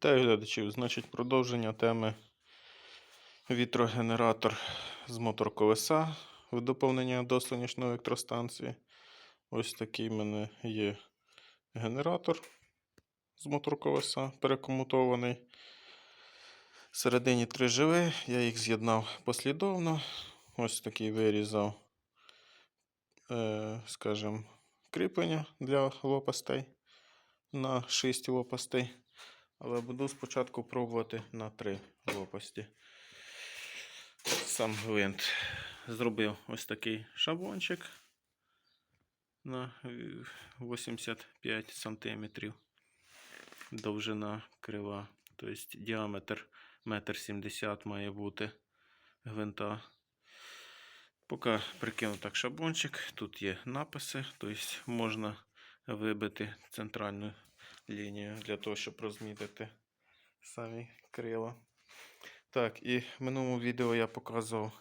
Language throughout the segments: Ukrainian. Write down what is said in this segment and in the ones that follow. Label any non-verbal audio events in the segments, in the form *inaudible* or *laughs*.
Вітаю глядачів. Значить, продовження теми вітрогенератор з мотор-колеса в доповнення до сонячної електростанції. Ось такий в мене є генератор з мотор-колеса перекомутований. Всередині три живи, я їх з'єднав послідовно. Ось такий вирізав, е, скажімо, кріплення для лопастей на 6 лопастей. Але буду спочатку пробувати на 3 лопасті. Сам гвинт. Зробив ось такий шаблончик на е, 85 см. Довжина крила. Тобто діаметр 1,70 м має бути гвинта. Поки прикинув так шаблончик, тут є написи, тобто можна вибити центральну лінію для того, щоб розмітити самі крила. Так, і в минулому відео я показував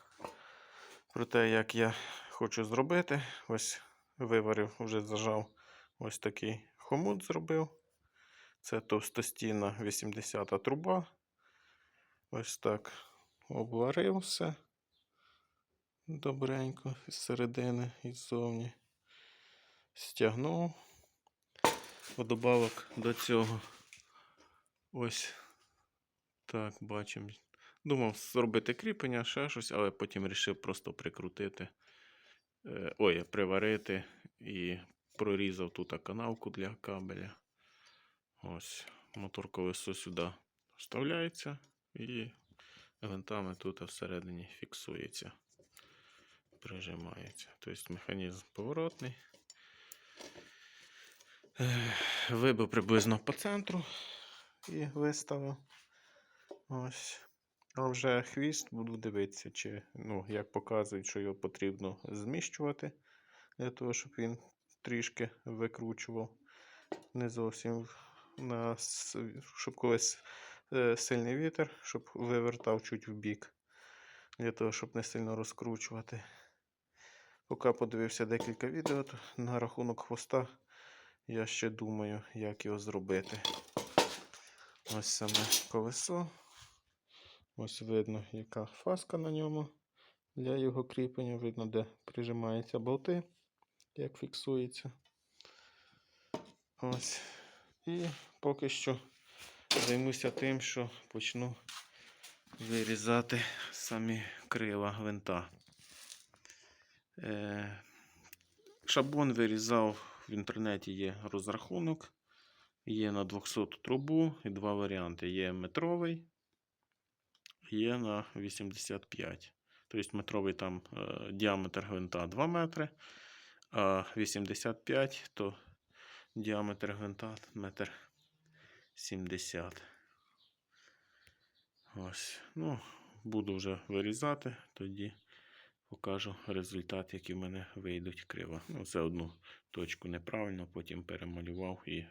про те, як я хочу зробити. Ось виварив, вже зажав ось такий хомут зробив. Це товстостінна 80-та труба. Ось так обварив все добренько з середини і ззовні. Стягнув. Подобавок до цього. Ось так бачимо. Думав зробити кріплення, ще щось, але потім вирішив просто прикрутити. Е, Ой, приварити і прорізав тут канавку для кабеля. Ось, мотор колесо сюди вставляється і гвинтами тут всередині фіксується, прижимається. Тобто механізм поворотний. Вибив приблизно по центру і виставив. Ось. А вже хвіст буду дивитися, чи, ну, як показують, що його потрібно зміщувати, для того, щоб він трішки викручував. Не зовсім на, щоб колись е, сильний вітер, щоб вивертав чуть в бік, для того, щоб не сильно розкручувати. Поки подивився декілька відео то на рахунок хвоста. Я ще думаю, як його зробити. Ось саме колесо. Ось видно, яка фаска на ньому для його кріплення. Видно, де прижимаються болти, як фіксується. Ось. І поки що займуся тим, що почну вирізати самі крила гвинта. Е, Шаблон вирізав в інтернеті є розрахунок. Є на 200 трубу і два варіанти. Є метровий, є на 85. Тобто метровий там е, діаметр гвинта 2 метри, а 85 то діаметр гвинта метр 70. Ось. Ну, буду вже вирізати, тоді покажу результат, які в мене вийдуть крива. Ну, це одну точку неправильно, потім перемалював і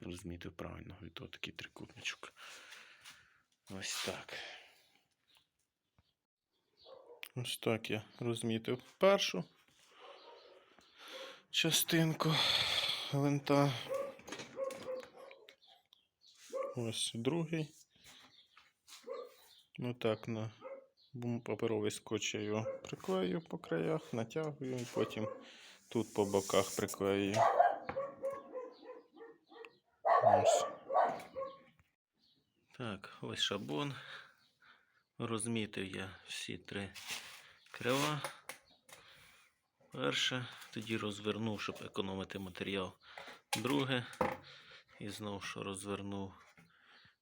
розмітив правильно. І то такий трикутничок. Ось так. Ось так я розмітив першу частинку гвинта. Ось другий. Отак на паперовий скотч я його приклею по краях, натягую і потім тут по боках приклею. Так, ось шаблон. Розмітив я всі три крила. Перше, тоді розвернув, щоб економити матеріал. Друге. І знову що розвернув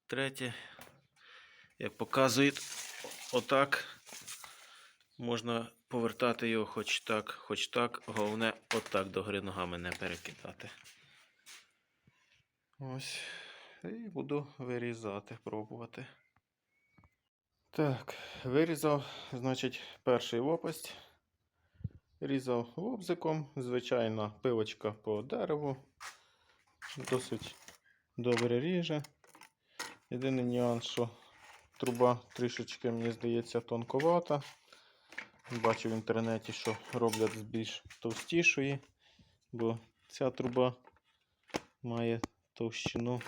третє. Як показують, отак можна повертати його хоч так, хоч так. Головне, отак догори ногами не перекидати. Ось. І буду вирізати, пробувати. Так, вирізав, значить, перший лопасть. Різав лобзиком, звичайна пилочка по дереву. Досить добре ріже. Єдиний нюанс, що труба трішечки, мені здається, тонковата. Бачу в інтернеті, що роблять з більш товстішої, бо ця труба має товщину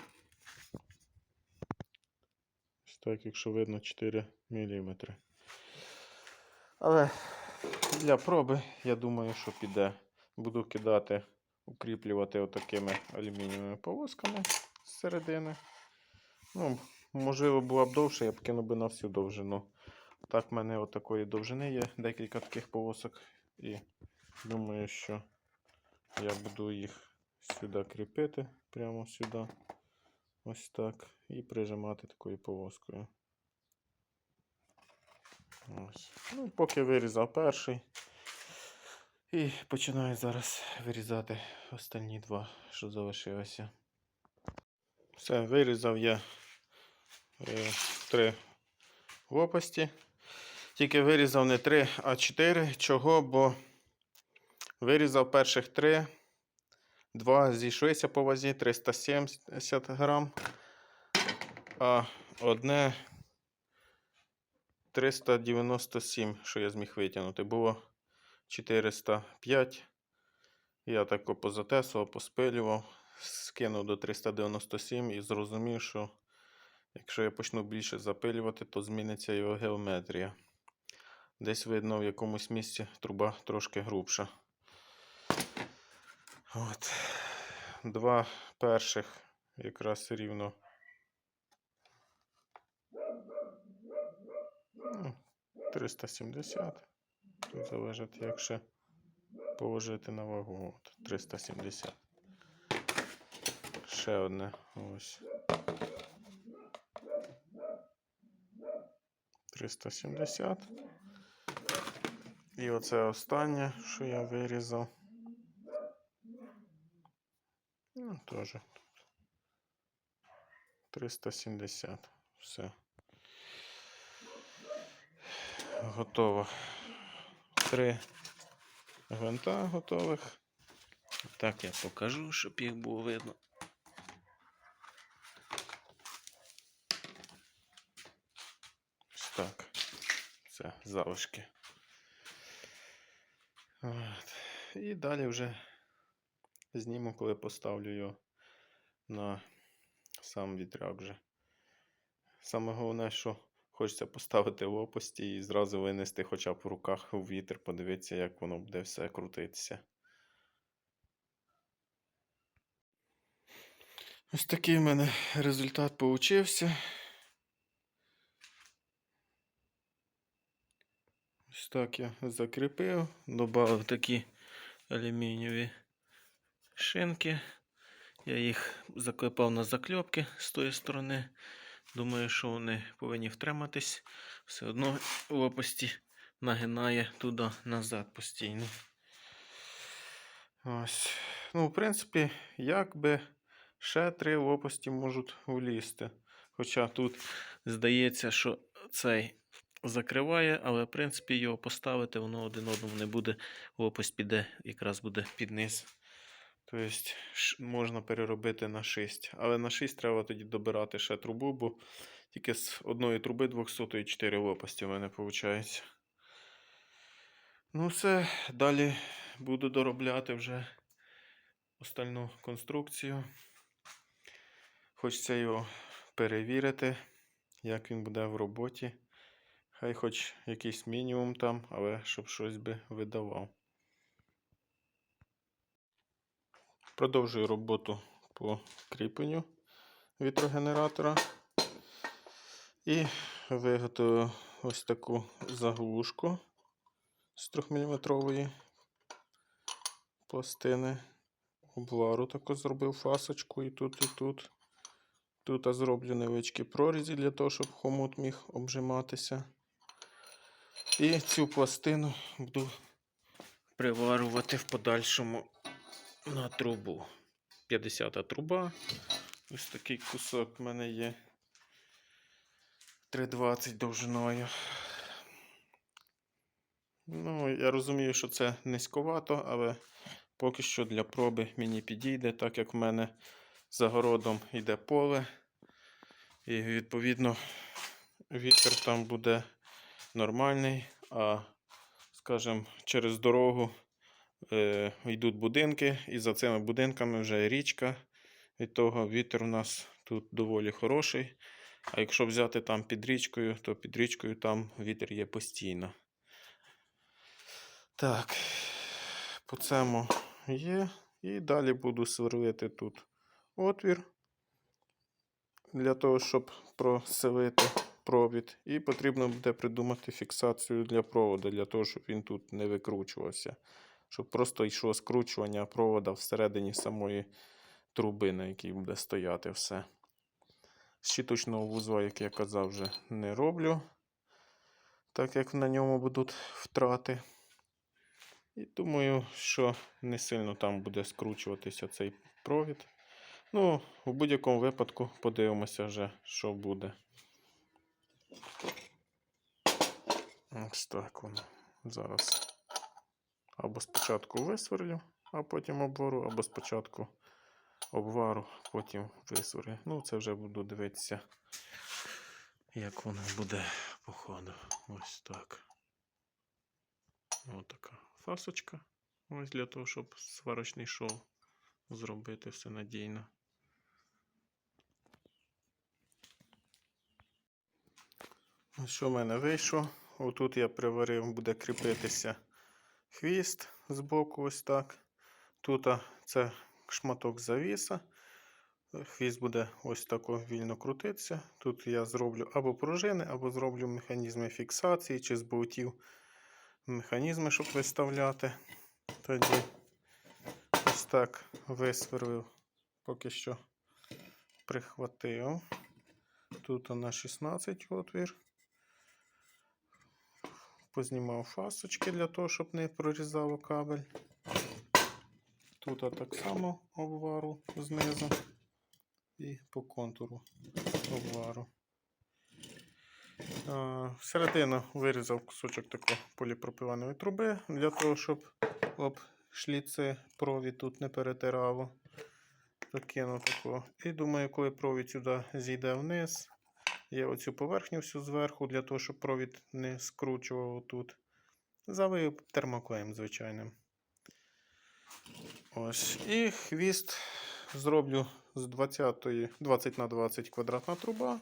Ось так, якщо видно 4 мм. Але для проби, я думаю, що піде. Буду кидати, укріплювати отакими алюмінієвими полосками з середини. Ну, можливо, була б довше, я б кинув би на всю довжину. Так, в мене отакої довжини є декілька таких полосок. І думаю, що я буду їх сюди кріпити, прямо сюди. Ось так. І прижимати такою полоскою. Ось. Ну, поки вирізав перший. І починаю зараз вирізати останні два, що залишилося. Все, вирізав я три лопасті. Тільки вирізав не три, а чотири. Чого? Бо вирізав перших три. Два зійшлися по вазі 370 грам, а одне 397, що я зміг витягнути. Було 405. Я так позатесував, поспилював, скинув до 397 і зрозумів, що якщо я почну більше запилювати, то зміниться його геометрія. Десь видно в якомусь місці труба трошки грубша. От. Два перших якраз рівно. Ну, 370. Тут залежить, як ще положити на вагу. От, 370. Ще одне. Ось. 370. І оце останнє, що я вирізав. Ну, теж. 370. Все. Готово. Три гвинта готових. Так я покажу, щоб їх було видно. Ось так. Це залишки. От. І далі вже зніму, коли поставлю його на сам вітряк вже. Саме головне, що хочеться поставити лопасті і зразу винести хоча б в руках у вітер, подивитися, як воно буде все крутитися. Ось такий в мене результат получився. Ось так я закріпив, додав такі алюмінієві шинки. Я їх заклепав на закльопки з тої сторони. Думаю, що вони повинні втриматись. Все одно лопасті нагинає туди назад постійно. Ось. Ну, в принципі, якби ще три лопасті можуть влізти. Хоча тут здається, що цей закриває, але в принципі його поставити, воно один одному не буде. Лопасть піде, якраз буде під низ. Тобто можна переробити на 6. Але на 6 треба тоді добирати ще трубу, бо тільки з одної труби 200 4 лопасті в мене виходить. Ну, все, далі буду доробляти вже остальну конструкцію. Хочеться його перевірити, як він буде в роботі. Хай хоч якийсь мінімум там, але щоб щось би видавав. Продовжую роботу по кріпленню вітрогенератора. І виготовив ось таку заглушку з 3-мм пластини. Обвару таку зробив фасочку і тут, і тут. Тут зроблю невеличкі прорізі для того, щоб хомут міг обжиматися. І цю пластину буду приварювати в подальшому на трубу. 50 труба. Ось такий кусок в мене є. 3,20 довжиною. Ну, я розумію, що це низьковато, але поки що для проби мені підійде, так як в мене за городом йде поле. І відповідно вітер там буде нормальний, а, скажімо, через дорогу е, йдуть будинки, і за цими будинками вже річка. Від того вітер у нас тут доволі хороший. А якщо взяти там під річкою, то під річкою там вітер є постійно. Так, по цьому є. І далі буду сверлити тут отвір для того, щоб просилити провід. І потрібно буде придумати фіксацію для проводу, для того, щоб він тут не викручувався. Щоб просто йшло скручування провода всередині самої труби, на якій буде стояти все. Щіточного вузла, як я казав, вже не роблю, так як на ньому будуть втрати. І думаю, що не сильно там буде скручуватися цей провід. Ну, у будь-якому випадку подивимося вже, що буде. Ось так воно. Зараз або спочатку висверлю, а потім обвару, або спочатку обвару, потім висверлю. Ну, це вже буду дивитися, як воно буде по ходу. Ось так. Ось така фасочка. Ось для того, щоб сварочний шов зробити все надійно. Що в мене вийшло? Отут я приварив, буде кріпитися хвіст з боку, ось так. Тут це шматок завіса. Хвіст буде ось тако вільно крутитися. Тут я зроблю або пружини, або зроблю механізми фіксації чи з болтів механізми, щоб виставляти. Тоді ось так висверлив, поки що прихватив. Тут на 16 отвір. Познімав фасочки для того, щоб не прорізало кабель. Тут так само обвару знизу і по контуру обвару. Всередину вирізав кусочок такої поліпропиленої труби для того, щоб об шліци провід тут не перетирало. Закинув такого. І думаю, коли провід сюди зійде вниз, я оцю поверхню всю зверху, для того, щоб провід не скручував тут. Завию термоклеєм звичайним. Ось. І хвіст зроблю з 20, 20 на 20 квадратна труба.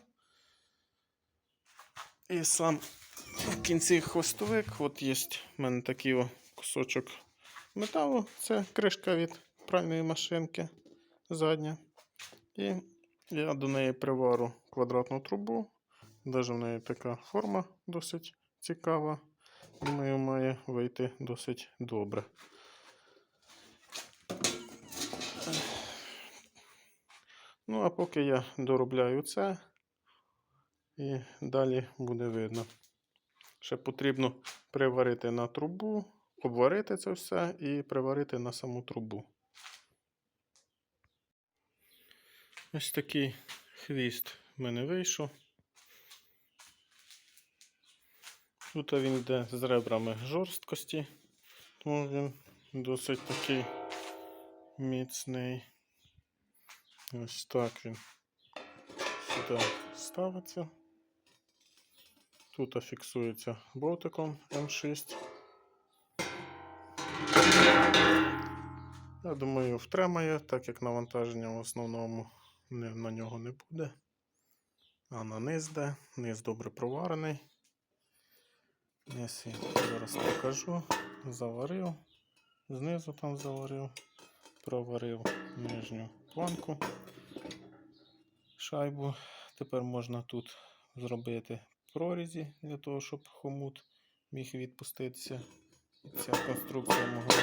І сам в кінці хвостовик, от є в мене такий кусочок металу. Це кришка від пральної машинки задня. І я до неї привару квадратну трубу. Даже в неї така форма досить цікава. Думаю, має вийти досить добре. Ну, а поки я доробляю це, і далі буде видно. Ще потрібно приварити на трубу, обварити це все і приварити на саму трубу. Ось такий хвіст мене вийшов. Тут він йде з ребрами жорсткості, тому він досить такий міцний. Ось так він сюди ставиться. Тут фіксується болтиком М6. Я думаю, втримає, так як навантаження в основному на нього не буде. А на низ де. Низ добре проварений. Низ я зараз покажу. Заварив, знизу там заварив, проварив нижню планку, шайбу. Тепер можна тут зробити прорізі для того, щоб хомут міг відпуститися. Ця конструкція могла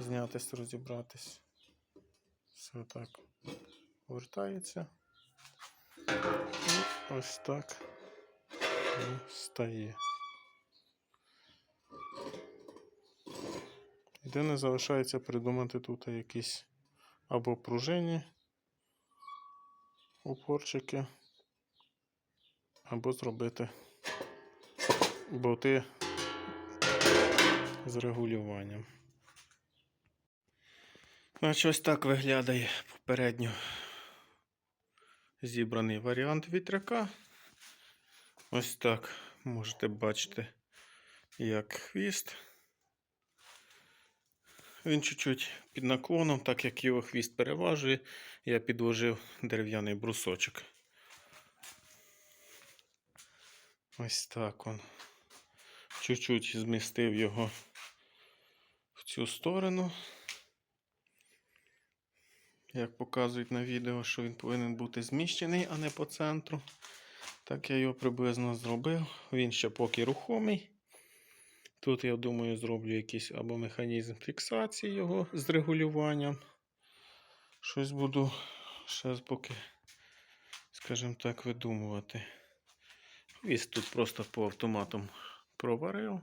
знятися, розібратись. Все так вертається. Ось так і стає. Єдине залишається придумати тут якісь або пружинні упорчики, або зробити болти з регулюванням. Значить, ось так виглядає попередньо зібраний варіант вітряка. Ось так можете бачити, як хвіст. Він чуть-чуть під наклоном, так як його хвіст переважує, я підложив дерев'яний брусочок. Ось так он. Чуть-чуть змістив його в цю сторону. Як показують на відео, що він повинен бути зміщений, а не по центру. Так я його приблизно зробив. Він ще поки рухомий. Тут, я думаю, зроблю якийсь або механізм фіксації його з регулюванням. Щось буду ще поки, скажімо так, видумувати. Вісь тут просто по автоматам проварив,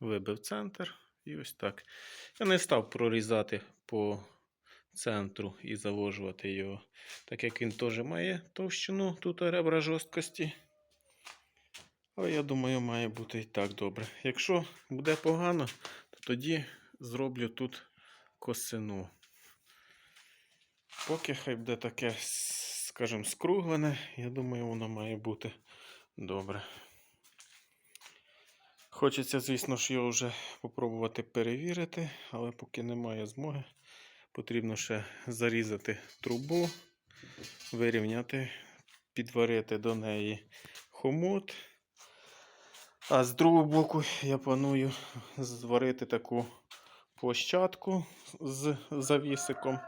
вибив центр і ось так. Я не став прорізати по центру і заложувати його, так як він теж має товщину, тут ребра жорсткості. Але я думаю, має бути і так добре. Якщо буде погано, то тоді зроблю тут косину. Поки хай буде таке, скажімо, скруглене, я думаю, воно має бути добре. Хочеться, звісно ж, його вже попробувати перевірити, але поки немає змоги, потрібно ще зарізати трубу, вирівняти, підварити до неї хомут. А з другого боку я планую зварити таку площадку з завісиком,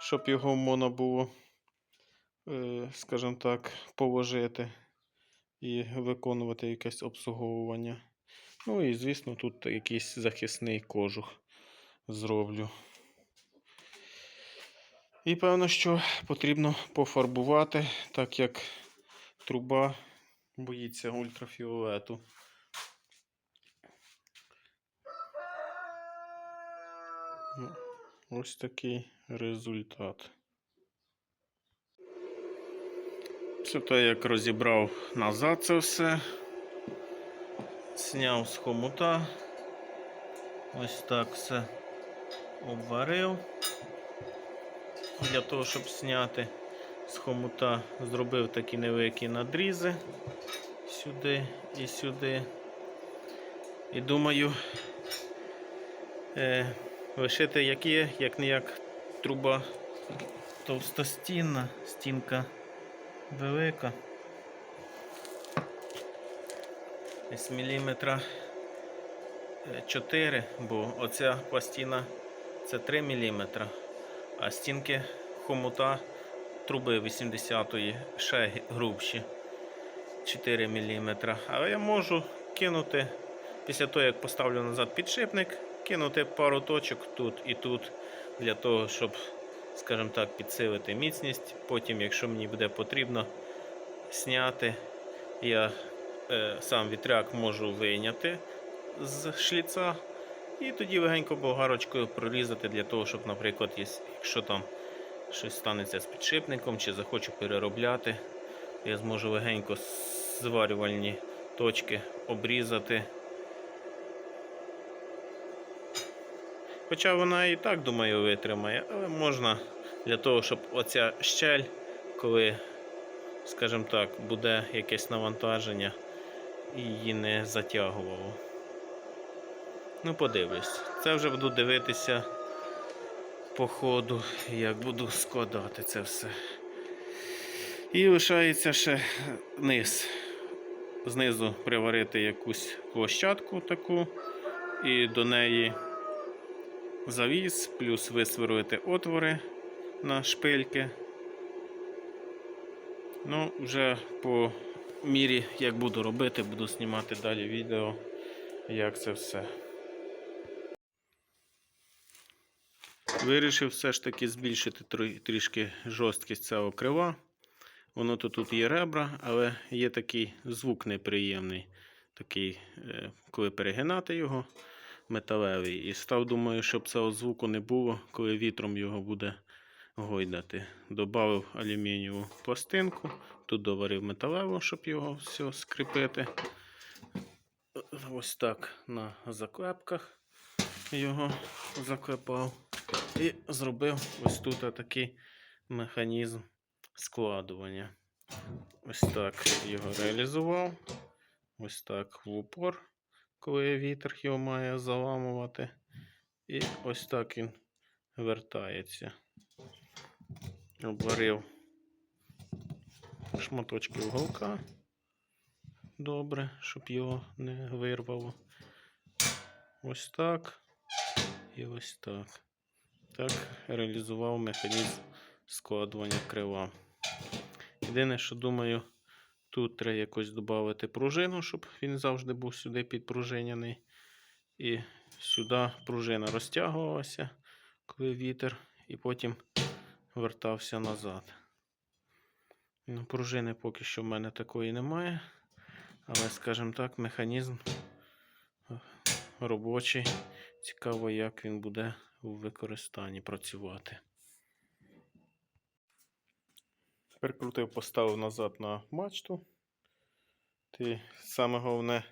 щоб його можна було, е, скажімо так, положити і виконувати якесь обслуговування. Ну і, звісно, тут якийсь захисний кожух зроблю. І певно, що потрібно пофарбувати, так як труба боїться ультрафіолету. Ну, Ось такий результат. Після того, як розібрав назад це все, зняв з хомута, ось так все обварив. Для того, щоб зняти з хомута, зробив такі невеликі надрізи сюди і сюди. І думаю, е, лишити як є, як не як труба товстостінна, стінка велика. Десь міліметра 4, бо оця пластина це 3 мм, а стінки хомута труби 80-ї ще грубші 4 мм. Але я можу кинути, після того, як поставлю назад підшипник, кинути пару точок тут і тут, для того, щоб, скажімо так, підсилити міцність. Потім, якщо мені буде потрібно зняти, я е, сам вітряк можу вийняти з шліца. І тоді легенько болгарочкою прорізати для того, щоб, наприклад, якщо там щось станеться з підшипником чи захочу переробляти, я зможу легенько зварювальні точки обрізати. Хоча вона і так, думаю, витримає, але можна для того, щоб оця щель, коли, скажімо так, буде якесь навантаження, її не затягувало. Ну, подивлюсь. Це вже буду дивитися по ходу, як буду складати це все. І лишається ще низ. Знизу приварити якусь площадку таку і до неї завіс, плюс висверлити отвори на шпильки. Ну, вже по мірі, як буду робити, буду знімати далі відео, як це все. Вирішив все ж таки збільшити трішки жорсткість цього крила. Воно то тут є ребра, але є такий звук неприємний, такий, е, коли перегинати його, металевий. І став, думаю, щоб цього звуку не було, коли вітром його буде гойдати. Добавив алюмінієву пластинку, тут доварив металеву, щоб його все скріпити. Ось так на заклепках його заклепав. І зробив ось тут такий механізм складування. Ось так його реалізував. Ось так в упор, коли вітер його має заламувати. І ось так він вертається. Обварив шматочки уголка. добре, щоб його не вирвало. Ось так. І ось так. Так реалізував механізм складування крила. Єдине, що думаю, тут треба якось додати пружину, щоб він завжди був сюди підпружиняний. І сюди пружина розтягувалася, коли вітер, і потім вертався назад. Ну, пружини поки що в мене такої немає. Але, скажімо так, механізм е, робочий. Цікаво, як він буде у використанні працювати. Прикрутив, поставив назад на мачту. Ти саме головне,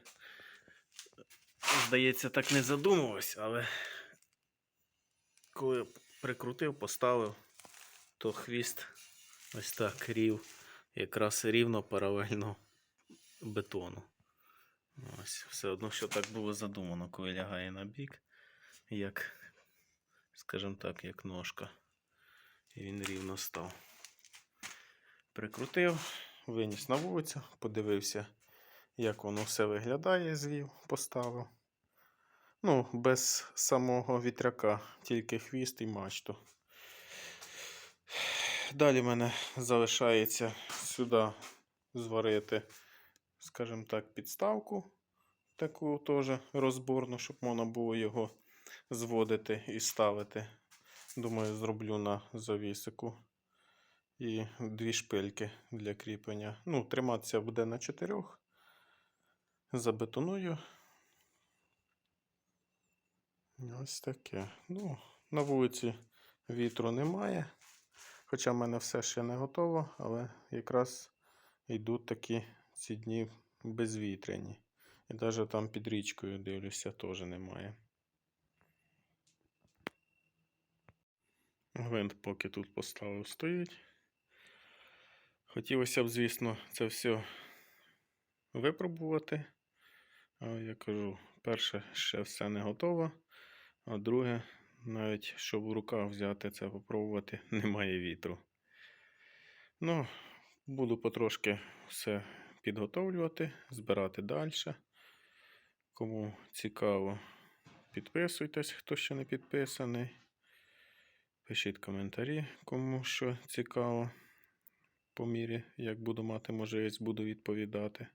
здається, так не задумувався, але коли прикрутив, поставив, то хвіст ось так рів, якраз рівно паралельно бетону. Ось, все одно, що так було задумано, коли лягає на бік, як, скажімо так, як ножка. І він рівно став. Прикрутив, виніс на вулицю, подивився, як воно все виглядає, звів, поставив. Ну, без самого вітряка, тільки хвіст і мачту. Далі в мене залишається сюди зварити, скажімо так, підставку, таку теж розборну, щоб можна було його зводити і ставити. Думаю, зроблю на завісику. І дві шпильки для кріплення. Ну, триматися буде на чотирьох. Забетоную. Ось таке. Ну, на вулиці вітру немає. Хоча в мене все ще не готово, але якраз йдуть такі ці дні безвітряні. І навіть там під річкою дивлюся, теж немає. Гвинт поки тут поставив стоїть. Хотілося б, звісно, це все випробувати. Я кажу, перше, ще все не готово. А друге, навіть щоб в руках взяти це попробувати, *laughs* немає вітру. Ну, буду потрошки все підготовлювати, збирати далі. Кому цікаво, підписуйтесь, хто ще не підписаний. Пишіть коментарі, кому що цікаво. По мірі, як буду мати можливість, буду відповідати.